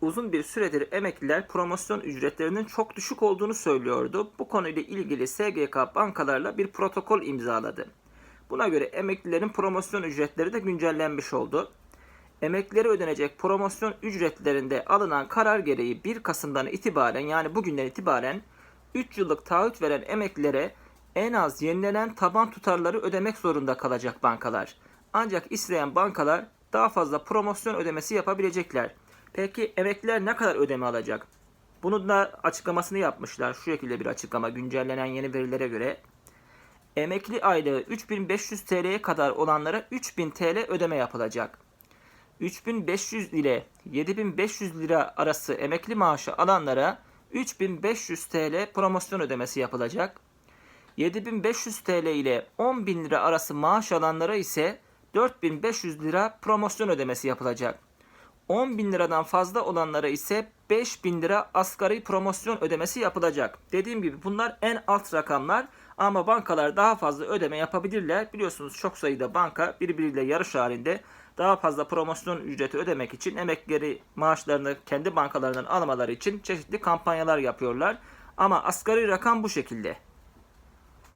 uzun bir süredir emekliler promosyon ücretlerinin çok düşük olduğunu söylüyordu. Bu konuyla ilgili SGK bankalarla bir protokol imzaladı. Buna göre emeklilerin promosyon ücretleri de güncellenmiş oldu. Emeklilere ödenecek promosyon ücretlerinde alınan karar gereği 1 Kasım'dan itibaren yani bugünden itibaren 3 yıllık taahhüt veren emeklilere en az yenilenen taban tutarları ödemek zorunda kalacak bankalar. Ancak isteyen bankalar daha fazla promosyon ödemesi yapabilecekler. Peki emekliler ne kadar ödeme alacak? Bunun da açıklamasını yapmışlar. Şu şekilde bir açıklama güncellenen yeni verilere göre. Emekli aylığı 3500 TL'ye kadar olanlara 3000 TL ödeme yapılacak. 3500 ile 7500 lira arası emekli maaşı alanlara 3500 TL promosyon ödemesi yapılacak. 7500 TL ile 10.000 lira arası maaş alanlara ise 4500 lira promosyon ödemesi yapılacak. 10.000 liradan fazla olanlara ise 5000 lira asgari promosyon ödemesi yapılacak. Dediğim gibi bunlar en alt rakamlar ama bankalar daha fazla ödeme yapabilirler. Biliyorsunuz çok sayıda banka birbiriyle yarış halinde daha fazla promosyon ücreti ödemek için emekleri maaşlarını kendi bankalarından almaları için çeşitli kampanyalar yapıyorlar. Ama asgari rakam bu şekilde.